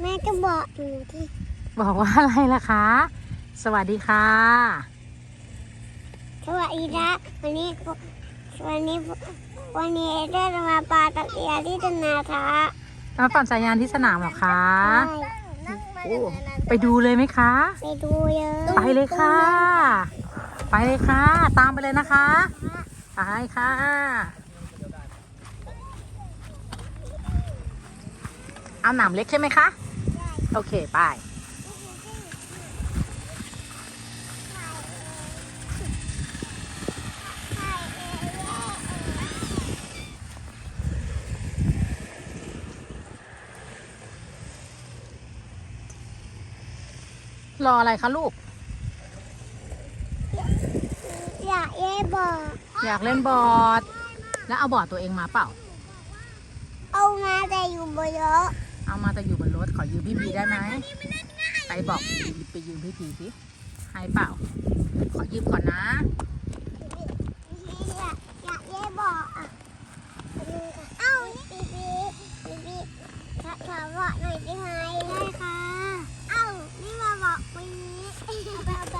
แม่ก็บอกหนูที่บอกว่าอะไรล่ะคะ สวัสดีค่ะ สวัสดีนะวันนี้วันนี้วันนี้ได้มาปลาตะเกียบที่ธนาทะมาปั่นจักรยานที่สนามเหรอคะนั่งมาโอ้ไปดูเลยไหมคะ ไปดูเยอะไปเลยค่ะ ไปเลยค่ะ ตามไปเลยนะคะ ไปค่ะ เอาหนามเล็กใช่ไหมคะ โอเคไปรออะไรคะลูก อยากเย่บอกอยากเล่นบอร์ดแล้วเอาบอร์ดตัวเองมาเปล่า เอามาแต่อยู่บนรถ เอามาแต่อยู่บนรถขอยืมพี่พีได้ไหมไปบอกไปยืมพี่พีสิให้เปล่า ขอยืมก่อนนะ อยากอยากเย่บอกอะเอ้าปีปีปีปีถถามบอกหน่อยได้ไหมได้ค่ะ เอ้านี่มาบอกปีนี้เอาไปเอาไป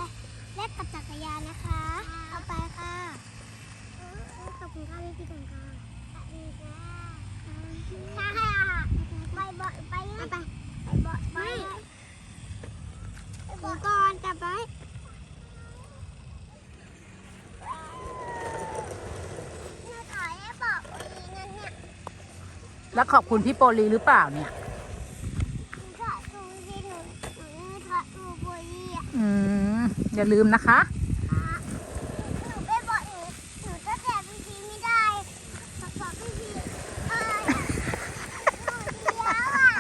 เล่นกับจักรยานนะคะ เอาไปค่ะขอบคุณค่ะพี่พี่ขอบคุณค่ะสวัสดีค่ะค่ะไปบอกไปไปไปบอกไปไปบอกก่อนกลั บไปหนูขอได้บอกวันนี้นะเนี่ยแล้วขอบคุณพี่โปลีหรือเปล่าเนี่ยหนูขอดูที่หนูหนูขอดูบุหรี่อะอืม อย่าลืมนะคะหนูไม่บอกหนูหนูก็แจกพี่พีไม่ได้ขอบอกพี่พีเอ้ยหนูเดียวอะ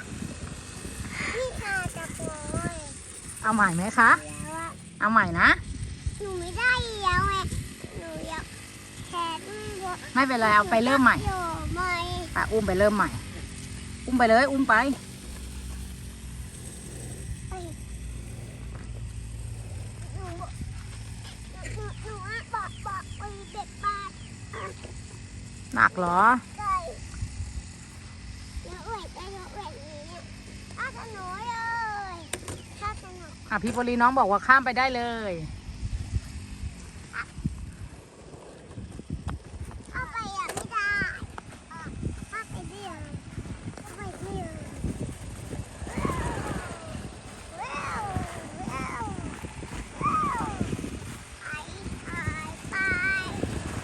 พี่ชาจะโปรยเอาใหม่ไหมคะแล้วอะ เอาใหม่นะ หนูไม่ได้แล้วไงหนูอยากแขนหัวไม่เป็นไรเอาไปเริ่มใหม่อยู่ใหม่ไปอุ้มไปเริ่มใหม่ อุ้มไปเลย อุ้มไปเอ้ยหนูหนูหนูหนูอะบอกบอกไปเด็ดบาทหนักเหรอใช่เยอะแหวกได้เยอะแหวกนี้เนี่ยถ้าสนุกเลยถ้าสนุก อะพี่โปลีน้องบอกว่าข้ามไปได้เลย เข้าไปอะไม่ได้อะเข้าไปที่เลยเข้าไปที่เลยว้าวว้าวว้าวไปไปไป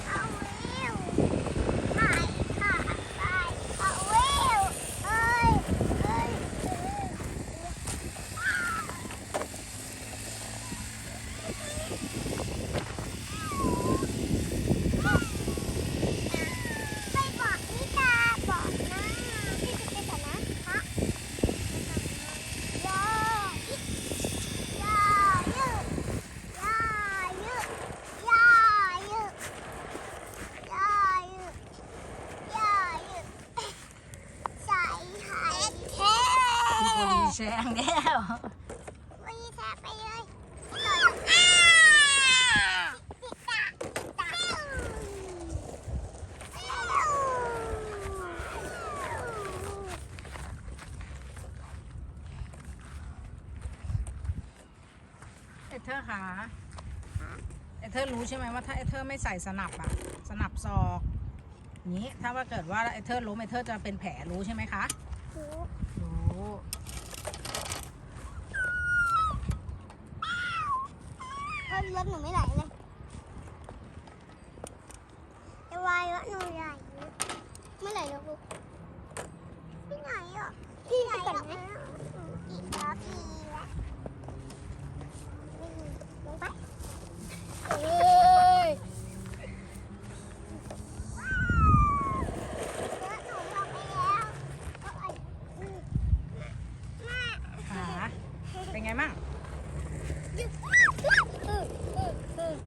เอาวิวไปค่ะไปเอาวิวเอ้ยเอ้ยเอ้ย ไปบอกนิตาบอกนะพี่จะไปก่อนนะคะยอยิยายืดยายืดยายืดยายืดยายืดใส่ไข่แท้ พี่โปลี แซงแล้ววีแท้ไปเลยหน่อยอ้าติดตาติดตาเอเธอร์คะเอเธอร์รู้ใช่ไหมว่าถ้าเอเธอร์ไม่ใส่สนับอะสนับศอกนี้ถ้าว่าเกิดว่าเอเธอร์ล้มเอเธอร์จะเป็นแผลรู้ใช่ไหมคะรู้ รถหนูไม่ไหลเลย